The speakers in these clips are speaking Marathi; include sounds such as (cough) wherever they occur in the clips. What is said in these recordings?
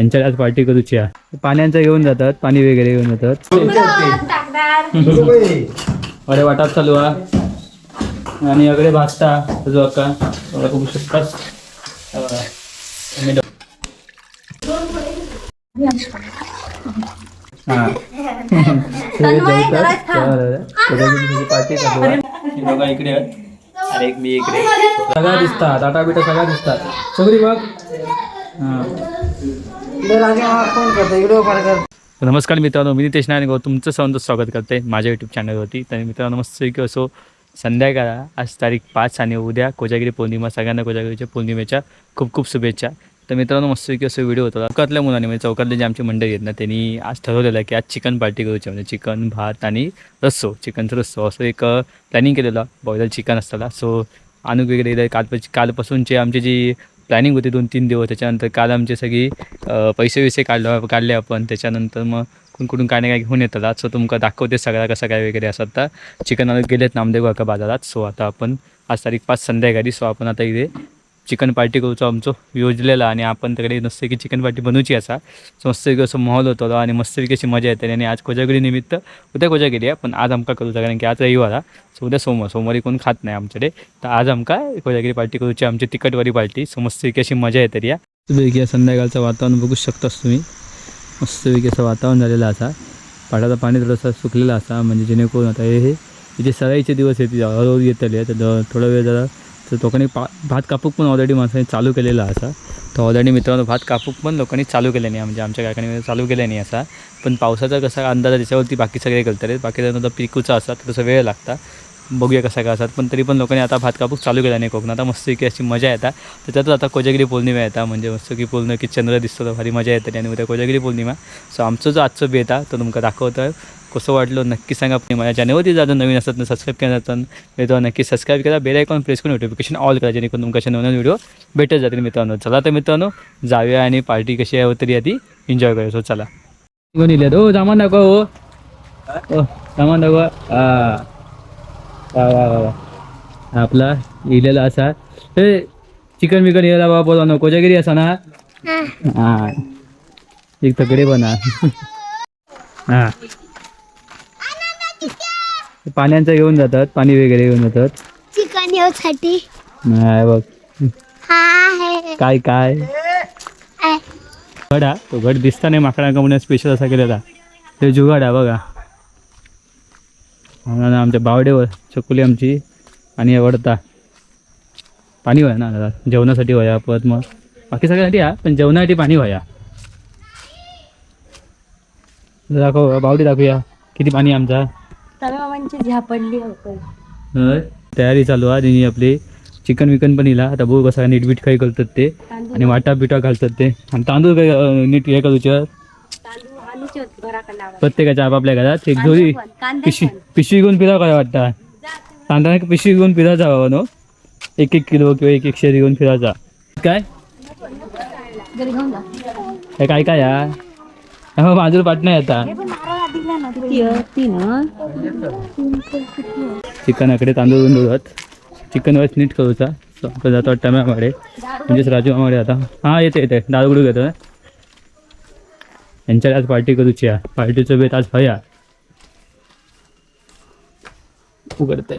यांच्या आज पार्टी करूची पाण्याचं घेऊन जातात पाणी वगैरे घेऊन जातात. अरे वाटात चालू हा. आणि अगडे भाजता तुझं अक्का. बघा शकतास पार्टी बघा इकडे. अरे एक मी इकडे. सगळ्या दिसतात. आटा बिटा सगळ्या दिसतात. सगळी बघ. हा. नमस्कार मित्रांनो मी नितेश नारायण तुमचं सर्वांचं स्वागत करते माझ्या यूट्यूब चॅनलवरती तर मित्रांनो मस्त की असो संध्याकाळ आज तारीख पाच आणि उद्या कोजागिरी पौर्णिमा सगळ्यांना कोजागिरीच्या पौर्णिमेच्या खूप खूप शुभेच्छा. तर मित्रांनो मस्त की असं व्हिडिओ होता. चौकातल्या मुलांनी म्हणजे चौकातले जे आमची मंडळी आहेत ना त्यांनी आज ठरवलेलं आहे की आज चिकन पार्टी करूची म्हणजे चिकन भात आणि रस्सो चिकनचं रस्सो. असं एक uh, प्लॅनिंग केलेलं. बॉयलर चिकन असताना. सो आणूक वगैरे इथं कालपासूनचे आमची जी प्लॅनिंग होती दोन तीन दिवस. त्याच्यानंतर काल आमचे सगळी पैसे विसे काढलं काढले आपण. त्याच्यानंतर मग कुण कुठून काय नाही काय घेऊन येतात. आज सो तुमका दाखवते सगळा कसं काय वगैरे असं. आता चिकन गेलेत नामदेव काका बाजारात. सो आता आपण आज तारीख पाच संध्याकाळी. सो आपण आता इथे चिकन पार्टी करूचो आमचो योजलेला आणि आपण तिकडे नसते की चिकन पार्टी बनवची असा. सो मस्त असं माहोल होतो आणि मस्त अशी मजा येते आणि आज कोजागिरी निमित्त उद्या कोजागिरी आहे पण आज आमका करूचा कारण की आज रविवार हा. सो उद्या सोमवार सोमवारी कोण खात नाही आमच्याकडे. तर आज आमका कोजागिरी पार्टी करूची आमची तिकटवारी पार्टी. सो मस्तपैकी अशी मजा येते या मस्तपैकी संध्याकाळचं वातावरण बघू शकतास तुम्ही. मस्तपैकी असं वातावरण झालेलं असा. पाटाचं पाणी थोडंसं सुकलेलं असा म्हणजे जेणेकरून आता हे जे सराईचे दिवस येते हळूहळू येतले तर थोडा वेळ जरा तर लोकांनी पा भात कापूक पण ऑलरेडी माणसाने चालू केलेला असा. तर ऑलरेडी मित्रांनो भात कापूक पण लोकांनी चालू केले नाही. म्हणजे आमच्या काकाने चालू केलं नाही असा. पण पावसाचा कसा अंदाज त्याच्यावरती बाकी सगळे करतात बाकी जर पिकूचा असतात तर तसं वेळ लागता. बघूया कसा काय असतात. पण तरी पण लोकांनी आता भात कापूक चालू केला नाही कोकणात. आता मस्त की अशी मजा येतात त्याच्यातच आता कोजागिरी पौर्णिमा येतात म्हणजे मस्त की पूर्ण की चंद्र दिसतो तर भारी मजा येते. आणि उद्या कोजागिरी पौर्णिमा. सो आमचं जो आजचं बेता तो तुमका दाखवतो कसं वाटलं नक्की सांगा. पण माझ्या चॅनलवरती जर नवीन असतात तर सबस्क्राईब केलं जातं तर नक्की सबस्क्राईब करा. बेल आयकॉन प्रेस करून नोटिफिकेशन ऑल करा जेणेकरून तुमच्या असे नवीन व्हिडिओ भेटत जातील मित्रांनो. चला तर मित्रांनो जाऊया आणि पार्टी कशी आहे तरी आधी एन्जॉय करूया. सो चला. कोण इले हो सामान दाखवा हो सामान दाखवा. हा वा वा वा वा. आपला इलेला असा. हे चिकन बिकन यायला बाबा बोला नको. कोजागिरी असा ना? हा. एक तकडे बना. हा. पाण्याचं घेऊन जातात पाणी वगैरे घेऊन जातात. चिकन येऊसाठी नाही बघ. हा आहे. काय काय? आहे. घड. हा तो घड दिसता नाही माकडांका म्हणून स्पेशल असा केलेला. ते जुगाड हा बघा आणि आमच्या बावडेवर चकुली आमची. आणि वडता. पाणी व्हाय ना दादा. जेवणासाठी व्हाया परत मग. बाकी सगळ्यासाठी हा पण जेवणासाठी पाणी व्हाया. दाखव बावडी दाखवूया. किती पाणी आहे आमचा? मामांची झापडली. तयारी चालू आहे. आणि आपले चिकन विकन पण इला. आता बघू कसा नीट बीट काही करतात ते. आणि वाटा बिटा घालतात ते. आणि तांदूळ काही अं, नीट हे करूच्या तांदूळ आलूचे होते घराकडे प्रत्येकाच्या आपापल्या घरात. एक जोडी. पिशवी पिशवी घेऊन फिरावं काय वाटतं? तांदळा पिशवी घेऊन फिरा जावा नो? एक एक किलो किंवा एक एक शेरी घेऊन फिरायचा काय? हे काय काय हा? हा माझं पाठ नाही आता. चिकनाकडे तांदूळ गुंडवत चिकन वाईस नीट करूचा. आपण जातो टम्यामाडे म्हणजेच राजू आमाडे आता. हां येते येते. दाळगुडू घेतो यांच्याकडे आज पार्टी करूची आहे. पार्टीचं बेत आज भया उघडतंय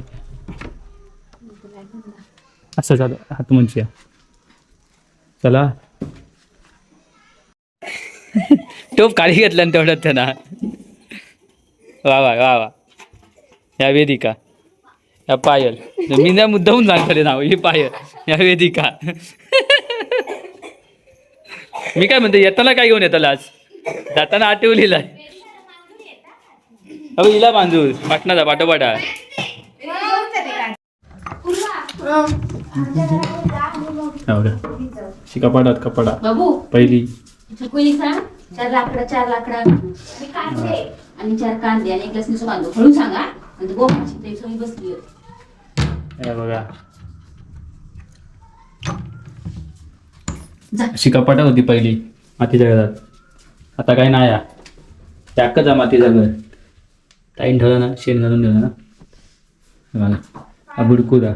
असं झालं. हात म्हणजे चला. (laughs) टोप काळी घेतला आणि तेवढ्यात त्यांना. वा वा वा वा. या वेदिका. या पायल. मी त्या मुद्दाहून सांगतले नाव ही पायल. या वेदिका. मी काय म्हणते येताना काय घेऊन येताला आज? जाताना आठवलीला अहो हिला बांधून पाटणाचा पाठोपाठा कपाडात कपाडा. बाबू. पहिली. चुकुली सांग चार लाकडं चार लाकडं. आणि चार कांदे आणि एक लसणीचं बांधू हळू सांगा. आणि ते सगळी बसली. हे बघा. जा. अशी कपाटा होती पहिली मातीच्या घरात. आता काय नाही आहे. ते अख्खंच आहे मातीचं घर. ताईन ठेवलं ना शेण घालून दिलं ना. बघा. हा बुडकुरा.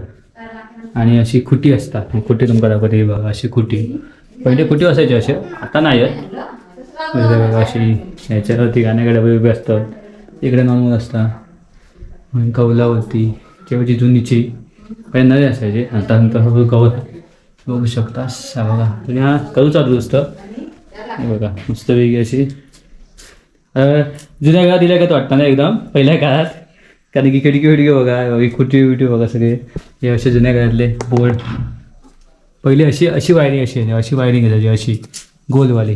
आणि अशी खुटी असतात. खुटी तुमका दाखवते ही बघा अशी खुटी. पहिले खुटी असायची असे आता नाही आहेत. म्हणजे बघा अशी ह्याच्यावरती गाण्याकडे डबे उभे असतात. इकडे नॉर्मल असतात कौलावरती तेव्हाची जुनीची पहिले नवे असायचे आता नंतर कौल. बघू शकता हा बघा. तुम्ही हा करू चालू असतं हे बघा मस्तपैकी अशी. जुन्या काळात दिल्या का वाटतं ना एकदम? पहिल्या काळात? कारण की खिडकी विडकी बघा खुटी बिटी बघा सगळे. हे असे जुन्या काळातले बोर्ड पहिले अशी अशी वायरिंग अशी आहे अशी वायरिंग आहे अशी. गोलवाली.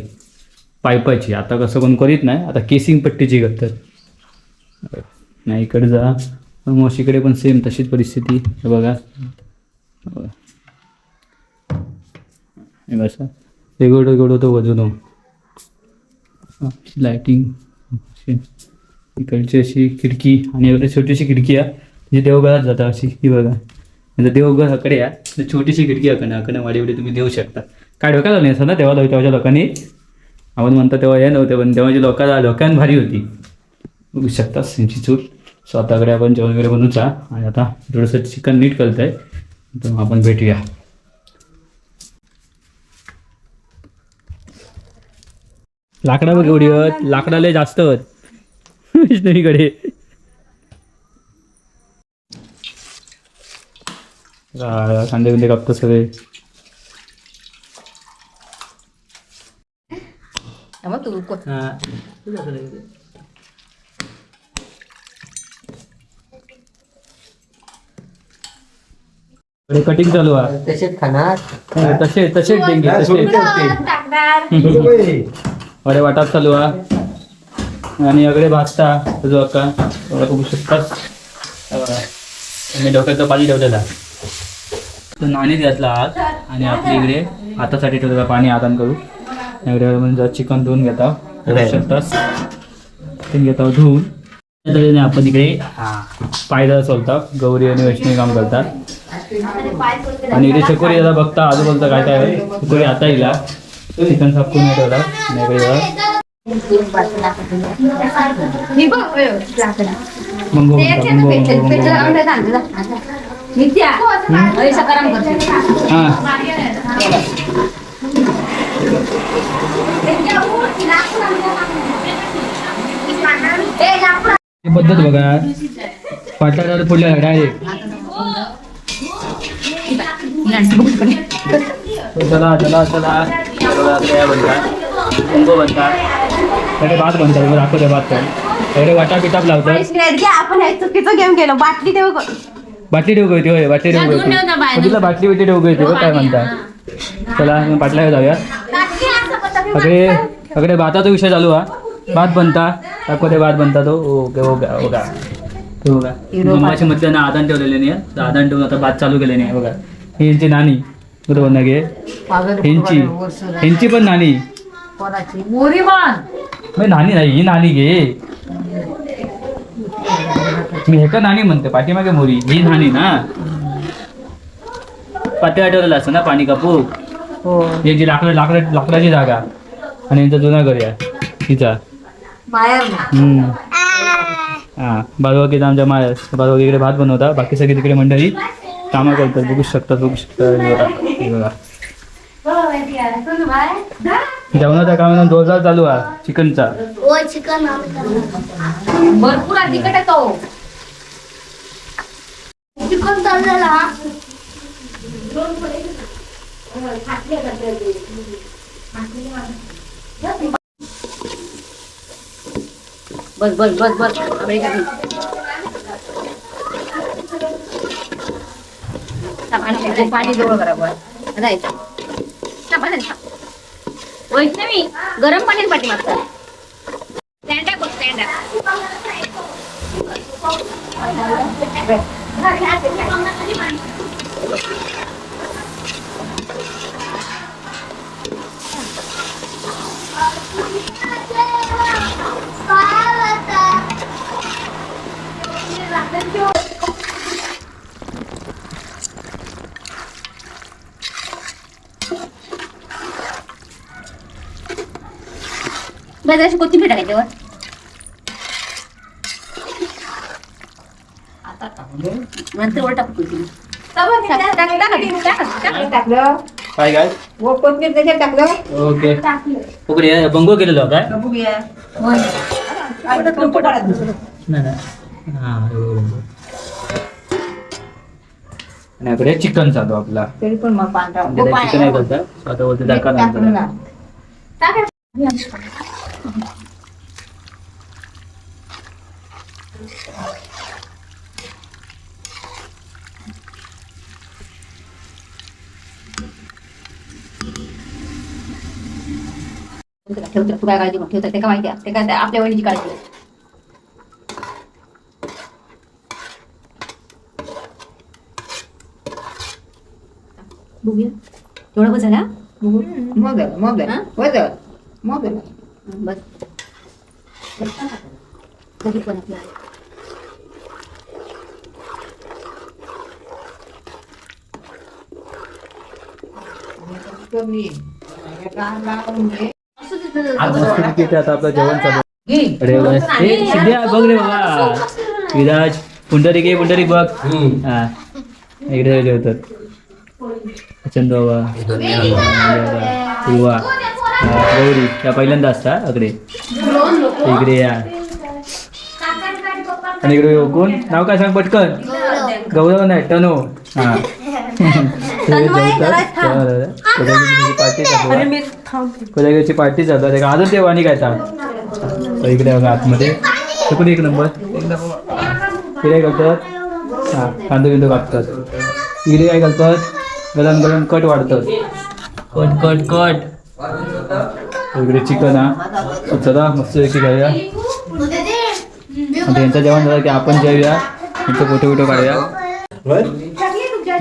पायपाची. आता कसं कोण करीत नाही आता केसिंग पट्टीची करतात. नाही इकडे जा. मग इकडे पण सेम तशीच परिस्थिती. हे बघा. कसं? वेगळं वेगळं होतं वजून. लायटिंग इकडची अशी खिडकी आणि एवढी छोटीशी खिडकी आहे. जी देवघरात जाता अशी. ही बघा. म्हणजे देवघर अकडे आहे. छोटीशी खिडकी अकडे अकडे वाडी वाडी तुम्ही देऊ शकता. काय डोक्याला नाही असं ना? तेव्हा तेव्हाच्या लोकांनी आपण म्हणतो तेव्हा हे नव्हते पण तेव्हाची लोकांना लोकांना भारी होती. बघू शकता त्यांची चूल स्वतःकडे आपण जेवण वगैरे बनवूचा आणि आता थोडंसं चिकन नीट करत आहे तर मग आपण भेटूया. लाकडा बघ एवढी होत लाकडाला जास्त होत विष्णुकडे कांदे बिंदे कापतो सगळे. मग तू को- कटिंग चालू आहे. तसेच खाणार? तसे तसेच डेंगे तसे अरे (laughs) वाटात चालू आहे. आणि अगडे भाजता तुझं अक्का एवढं बघू बघा. मी डोक्यात पाणी ठेवलेला तो नाणी घातला आत आणि आपल्या इकडे हातासाठी ठेवलेला पाणी आदान करू. इकडे म्हणजे चिकन धुवून घेता ते घेता धुवून. त्या तऱ्हेने आपण इकडे पायदा सोलतात. गौरी आणि वैष्णवी काम करतात. आणि इकडे चकोरी याला बघता आजूबाजूला काय काय आहे. चकोरी आता येईल चिकन साफ करून ठेवला लाकडा. ही पद्धत बघा. पाटाला फोडल्या डायरेक्ट चला चला चला. बघा, आता या बनतात मंगो बनतात त्याकडे भात बनतात दाखवते भात त्याकडे वाटा पिताप लावतात. आपण हे चुकीचं गेम केलं. बाटली गं. बाटली ठेवू गळती होय बाटली ठेवू ठेव तिला बाटली बिटली ठेवू गळती काय म्हणता चला मग पाटला जाऊया. असं पद्धतीने सगळे सगळे भाताचा विषय चालू हा. भात बनता दाखवते भात बनता तो. ओके ओके ओका. तो बघा. मम्माची मध्ये ना आदान ठेवलेले नाही आदान ठेवून आता भात चालू केले नाही बघा. ही यांची नानी बरोबर ना गे? ह्यांची ह्यांची पण मी नानी नाही ही नानी घे मी हे का नानी म्हणते? पाठीमागे मोरी. ही नानी ना. पाठी आठवलेलं असतं ना पाणी कापू यांची लाकड लाकड लाकडाची जागा. आणि यांचा जुना घर आहे. तिचा माया ना. हम्म. हा आमच्या माय बाजूबाकीकडे भात बनवता. बाकी सगळी तिकडे मंडळी कामं करतात. बघू शकतात बघू शकतात हे हे जेवणाचा काम जोरदार चालू आहे. चिकनचा. ओ चिकन भरपूर चिकन चाललेला हा. बस बस बस बस. पाणी जवळ राहायचं वैष्णवी गरम पाणी पाठी मागतात स्टँड बघ स्टँड बस अशी कोथिंबीर टाकायची वर नंतर वर टाकू कोथिंबीर टाक, टाक, टाक, टाक, टाक, टाक. काय काय व कोथमीर त्याच्यात टाकलं. ओके. उकडे बंगो केलेलो काय? बघूया आता नाही नाही. हां. आणि इकडे चिकन चालू आपला. तरी पण मग पांढरा. चिकन आहे करता आता वरती दाखवा टाकलं नंतर. ना ठेवतो तू काय काळजी ठेवतात ते का माहिती आहे ते काय आपल्या वहिनीची काळजी. बघूया तेवढं बस झाला बघू मग मग? मग. बस कधी पण आपल्या कमी. आपलं जेवण चालू. अरे सिद्ध्या बघ रे बाबा. विराज पुंडरी घे पुंडरी बघ. हा. इकडे जेवतात चंद बाबा. पूर्वा हा, गौरी. त्या पहिल्यांदा असता अकडे. इकडे या. आणि इकडे. कोण? नाव काय सांग पटकन. गौरव. नाही टनो हा. (laughs) पार्टी चालू पार्टी चालू आहे अजून ते वाणी काय ता इकडे बघा आतमध्ये. तो पण. एक नंबर. इकडे करतात? हा कांदो बिंदो कापतात. इकडे काय करतात? गरम गरम कट वाढतात. कट कट कट. इकडे चिकन हा. So, चला मस्त पैकी खाऊया. आता यांचं जेवण झालं की आपण जेवूया. यांचे फोटो बिटो काढूया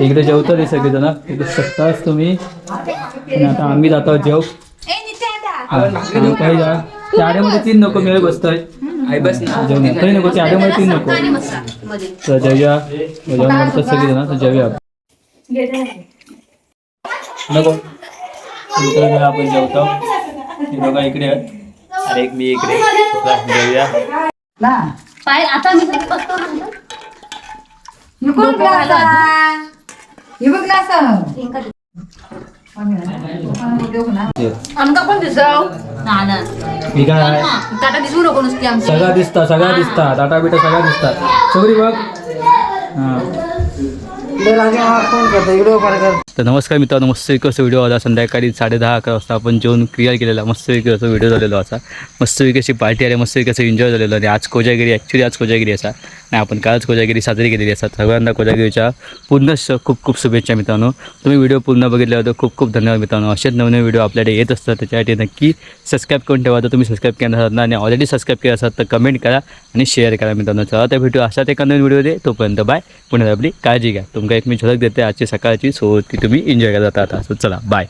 इकडे जेवतो रे सगळेजण. इकडे शकताच तुम्ही. आणि आता आम्ही जातो जेव. हा, जेव काही जा. त्या आड्यामध्ये तीन नको मिळत बसतोय. जेवण तरी नको त्या आड्यामध्ये तीन नको. तर जेवूया. जेवण म्हणतात सगळेजण तर जेवूया. नको. आपण जेवतो. हे दोघं इकडे आहेत एक मी इकडे. चला, जेवूया. पाय आता मी. हे बघ ग्लास आहे. आमका पण दिसव मी काय दिसू नको नुसती आमची सगळा दिसता सगळा दिसता बिटा सगळा बघ तर नमस्कार मित्रांनो मस्त एक असं व्हिडिओ आला? संध्याकाळी साडे दहा अकरा वाजता आपण जेवण क्लिअर केलेला. मस्त एक असं व्हिडिओ झालेला असा. मस्त अशी पार्टी आली मस्त एक असं एन्जॉय झालेलं. आणि आज कोजागिरी ॲक्च्युली आज कोजागिरी असा. आणि आपण कालच कोजागिरी साजरी केलेली असतात. सगळ्यांना कोजागिरीच्या पूर्ण खूप खूप शुभेच्छा मित्रांनो. तुम्ही व्हिडिओ पूर्ण बघितल्यावर खूप खूप धन्यवाद मित्रांनो. असेच नवनवे व्हिडिओ आपल्याकडे येत असतात त्याच्यासाठी नक्की सबस्क्राईब करून ठेवा. तर तुम्ही सबस्क्राईब केला असतात ना आणि ऑलरेडी सबस्क्राईब केलं असाल तर कमेंट करा आणि शेअर करा मित्रांनो. चला त्या व्हिडिओ अशाच एका नवीन व्हिडिओ दे तोपर्यंत बाय पुण्यात आपली काळजी घ्या. तुमका एक मी झलक देते. आजची सकाळची सो ती तुम्ही एन्जॉय करत आता सो चला बाय